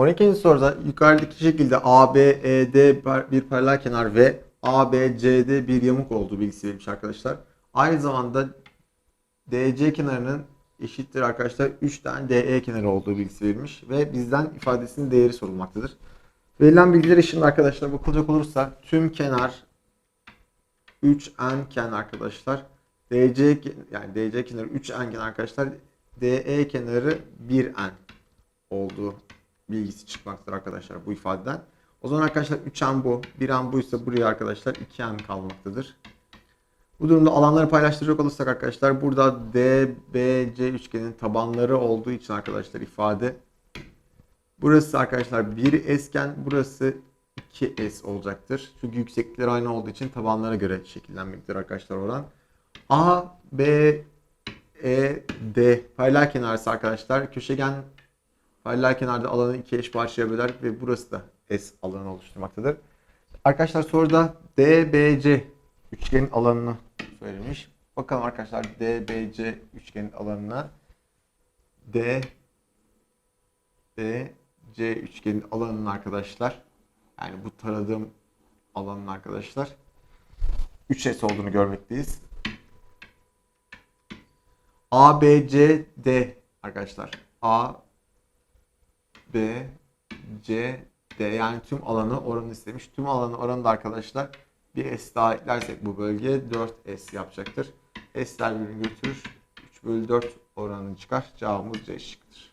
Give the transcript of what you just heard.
12. soruda yukarıdaki şekilde ABED bir paralel kenar ve ABCD bir yamuk olduğu bilgisi verilmiş arkadaşlar. Aynı zamanda DC kenarının eşittir arkadaşlar 3 tane DE kenarı olduğu bilgisi verilmiş ve bizden ifadesinin değeri sorulmaktadır. Verilen bilgiler için arkadaşlar bakılacak olursa tüm kenar 3n kenar arkadaşlar. DC yani DC kenarı 3n kenar arkadaşlar. DE kenarı 1n olduğu bilgisi çıkmaktadır arkadaşlar bu ifadeden. O zaman arkadaşlar 3n bu, 1n bu ise buraya arkadaşlar 2n kalmaktadır. Bu durumda alanları paylaştıracak olursak arkadaşlar burada DBC üçgenin tabanları olduğu için arkadaşlar ifade burası arkadaşlar 1s iken burası 2s olacaktır. Çünkü yükseklikleri aynı olduğu için tabanlara göre şekillenmektedir arkadaşlar oran. A, B, E, D paralel kenarısı arkadaşlar köşegen paralel kenarda alanı iki eş parçaya böler ve burası da S alanı oluşturmaktadır. Arkadaşlar soruda DBC üçgenin alanını söylemiş. Bakalım arkadaşlar DBC üçgenin alanına D BC üçgenin alanının arkadaşlar yani bu taradığım alanın arkadaşlar 3S olduğunu görmekteyiz. ABCD arkadaşlar. A B C D yani tüm alanı oranı istemiş. Tüm alanı oranı da arkadaşlar bir S daha eklersek bu bölgeye 4S yapacaktır. S'ler birbirini götürür. 3 bölü 4 oranı çıkar. Cevabımız C şıkkıdır.